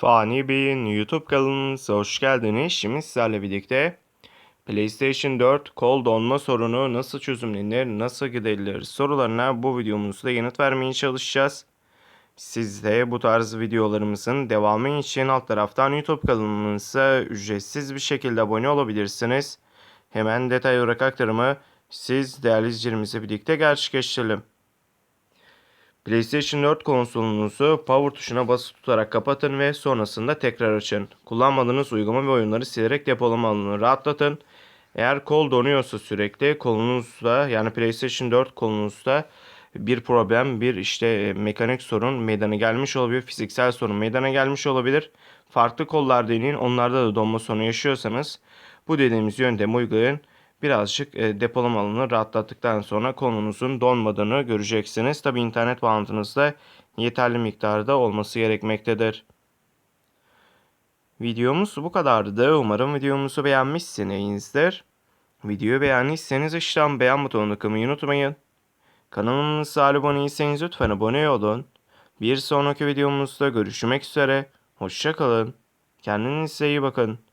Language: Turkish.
Fani Bey'in YouTube kanalımıza hoş geldiniz. Şimdi sizlerle birlikte PlayStation 4 kol donma sorunu nasıl çözümlenir, nasıl giderilir sorularına bu videomuzda yanıt vermeye çalışacağız. Siz de bu tarz videolarımızın devamı için alt taraftan YouTube kanalımıza ücretsiz bir şekilde abone olabilirsiniz. Hemen detay olarak aktarımı siz değerli izleyicilerimizle birlikte gerçekleştirelim. PlayStation 4 konsolunuzu power tuşuna basılı tutarak kapatın ve sonrasında tekrar açın. Kullanmadığınız uygulama ve oyunları silerek depolama alanını rahatlatın. Eğer kol donuyorsa sürekli kolunuzda yani PlayStation 4 kolunuzda bir problem, bir işte e, mekanik sorun meydana gelmiş olabilir, fiziksel sorun meydana gelmiş olabilir. Farklı kollar deneyin, onlarda da donma sorunu yaşıyorsanız bu dediğimiz yöntemi uygulayın. Birazcık e, depolama alanını rahatlattıktan sonra kolunuzun donmadığını göreceksiniz. Tabi internet bağlantınızda yeterli miktarda olması gerekmektedir. Videomuz bu kadardı. Umarım videomuzu beğenmişsinizdir. Videoyu beğendiyseniz aşağıdan beğen butonuna tıklamayı unutmayın. Kanalımıza abone değilseniz lütfen abone olun. Bir sonraki videomuzda görüşmek üzere. Hoşçakalın. Kendinize iyi bakın.